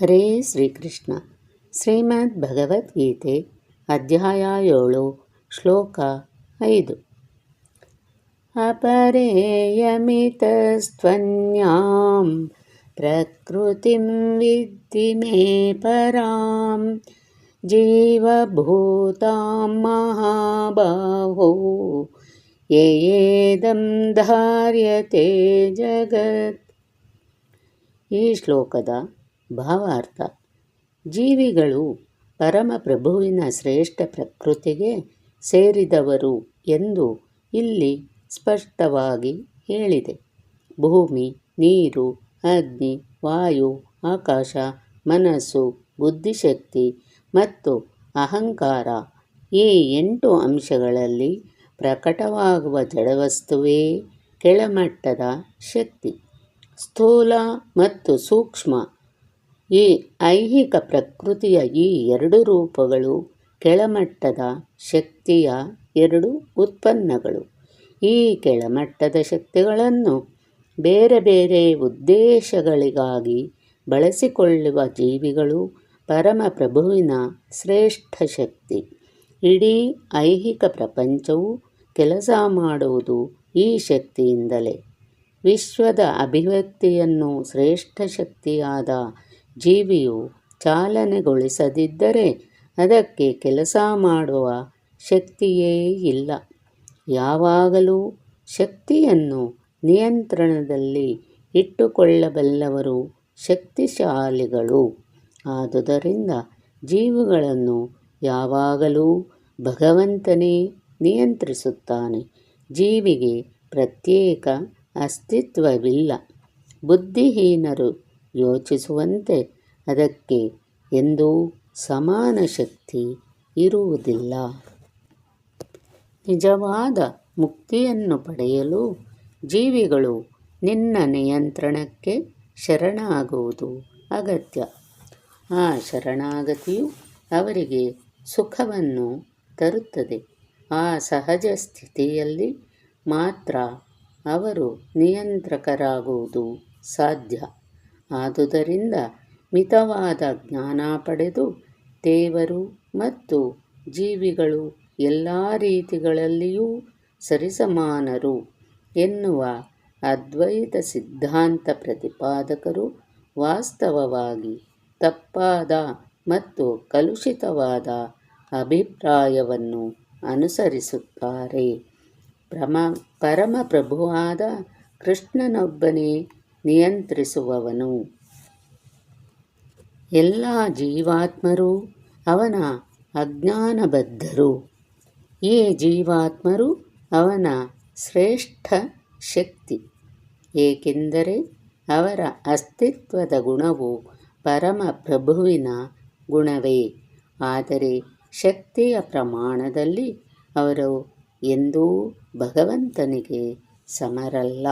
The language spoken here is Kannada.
ಹರೇ ಶ್ರೀಕೃಷ್ಣ ಶ್ರೀಮದ್ ಭಗವದ್ಗೀತೆ ಅಧ್ಯಾಯ ಏಳು ಶ್ಲೋಕ ಐದು ಅಪರೇಯಮಿತಸ್ತ್ವನ್ಯಾಂ ಪ್ರಕೃತಿಂ ವಿದ್ಧಿ ಮೇ ಪರಾಂ ಜೀವಭೂತಾಂ ಮಹಾಬಾಹೋ ಯೇದಂ ಧಾರ್ಯತೆ ಜಗತ್ ಈ ಶ್ಲೋಕದ ಭಾವಾರ್ಥ ಜೀವಿಗಳು ಪರಮಪ್ರಭುವಿನ ಶ್ರೇಷ್ಠ ಪ್ರಕೃತಿಗೆ ಸೇರಿದವರು ಎಂದು ಇಲ್ಲಿ ಸ್ಪಷ್ಟವಾಗಿ ಹೇಳಿದೆ. ಭೂಮಿ, ನೀರು, ಅಗ್ನಿ, ವಾಯು, ಆಕಾಶ, ಮನಸ್ಸು, ಬುದ್ಧಿಶಕ್ತಿ ಮತ್ತು ಅಹಂಕಾರ ಈ ಎಂಟು ಅಂಶಗಳಲ್ಲಿ ಪ್ರಕಟವಾಗುವ ಜಡವಸ್ತುವೇ ಕೆಳಮಟ್ಟದ ಶಕ್ತಿ. ಸ್ಥೂಲ ಮತ್ತು ಸೂಕ್ಷ್ಮ ಈ ಐಹಿಕ ಪ್ರಕೃತಿಯ ಈ ಎರಡು ರೂಪಗಳು ಕೆಳಮಟ್ಟದ ಶಕ್ತಿಯ ಎರಡು ಉತ್ಪನ್ನಗಳು. ಈ ಕೆಳಮಟ್ಟದ ಶಕ್ತಿಗಳನ್ನು ಬೇರೆ ಬೇರೆ ಉದ್ದೇಶಗಳಿಗಾಗಿ ಬಳಸಿಕೊಳ್ಳುವ ಜೀವಿಗಳು ಪರಮಪ್ರಭುವಿನ ಶ್ರೇಷ್ಠ ಶಕ್ತಿ. ಇಡೀ ಐಹಿಕ ಪ್ರಪಂಚವು ಕೆಲಸ ಮಾಡುವುದು ಈ ಶಕ್ತಿಯಿಂದಲೇ. ವಿಶ್ವದ ಅಭಿವ್ಯಕ್ತಿಯನ್ನು ಶ್ರೇಷ್ಠ ಶಕ್ತಿಯಾದ ಜೀವಿಯು ಚಾಲನೆಗೊಳಿಸದಿದ್ದರೆ ಅದಕ್ಕೆ ಕೆಲಸ ಮಾಡುವ ಶಕ್ತಿಯೇ ಇಲ್ಲ. ಯಾವಾಗಲೂ ಶಕ್ತಿಯನ್ನು ನಿಯಂತ್ರಣದಲ್ಲಿ ಇಟ್ಟುಕೊಳ್ಳಬಲ್ಲವರು ಶಕ್ತಿಶಾಲಿಗಳು. ಆದುದರಿಂದ ಜೀವಿಗಳನ್ನು ಯಾವಾಗಲೂ ಭಗವಂತನೇ ನಿಯಂತ್ರಿಸುತ್ತಾನೆ. ಜೀವಿಗೆ ಪ್ರತ್ಯೇಕ ಅಸ್ತಿತ್ವವಿಲ್ಲ. ಬುದ್ಧಿಹೀನರು ಯೋಚಿಸುವಂತೆ ಅದಕ್ಕೆ ಎಂದೂ ಸಮಾನ ಶಕ್ತಿ ಇರುವುದಿಲ್ಲ. ನಿಜವಾದ ಮುಕ್ತಿಯನ್ನು ಪಡೆಯಲು ಜೀವಿಗಳು ನಿನ್ನ ನಿಯಂತ್ರಣಕ್ಕೆ ಶರಣಾಗುವುದು ಅಗತ್ಯ. ಆ ಶರಣಾಗತಿಯು ಅವರಿಗೆ ಸುಖವನ್ನು ತರುತ್ತದೆ. ಆ ಸಹಜ ಸ್ಥಿತಿಯಲ್ಲಿ ಮಾತ್ರ ಅವರು ನಿಯಂತ್ರಕರಾಗುವುದು ಸಾಧ್ಯ. ಆದುದರಿಂದ ಮಿತವಾದ ಜ್ಞಾನ ಪಡೆದು ದೇವರು ಮತ್ತು ಜೀವಿಗಳು ಎಲ್ಲ ರೀತಿಗಳಲ್ಲಿಯೂ ಸರಿಸಮಾನರು ಎನ್ನುವ ಅದ್ವೈತ ಸಿದ್ಧಾಂತ ಪ್ರತಿಪಾದಕರು ವಾಸ್ತವವಾಗಿ ತಪ್ಪಾದ ಮತ್ತು ಕಲುಷಿತವಾದ ಅಭಿಪ್ರಾಯವನ್ನು ಅನುಸರಿಸುತ್ತಾರೆ. ಪ್ರಮ ಪರಮಪ್ರಭುವಾದ ಕೃಷ್ಣನೊಬ್ಬನೇ ನಿಯಂತ್ರಿಸುವವನು. ಎಲ್ಲ ಜೀವಾತ್ಮರು ಅವನ ಅಜ್ಞಾನಬದ್ಧರು. ಈ ಜೀವಾತ್ಮರು ಅವನ ಶ್ರೇಷ್ಠ ಶಕ್ತಿ. ಏಕೆಂದರೆ ಅವರ ಅಸ್ತಿತ್ವದ ಗುಣವು ಪರಮಪ್ರಭುವಿನ ಗುಣವೇ. ಆದರೆ ಶಕ್ತಿಯ ಪ್ರಮಾಣದಲ್ಲಿ ಅವರು ಎಂದೂ ಭಗವಂತನಿಗೆ ಸಮರಲ್ಲ.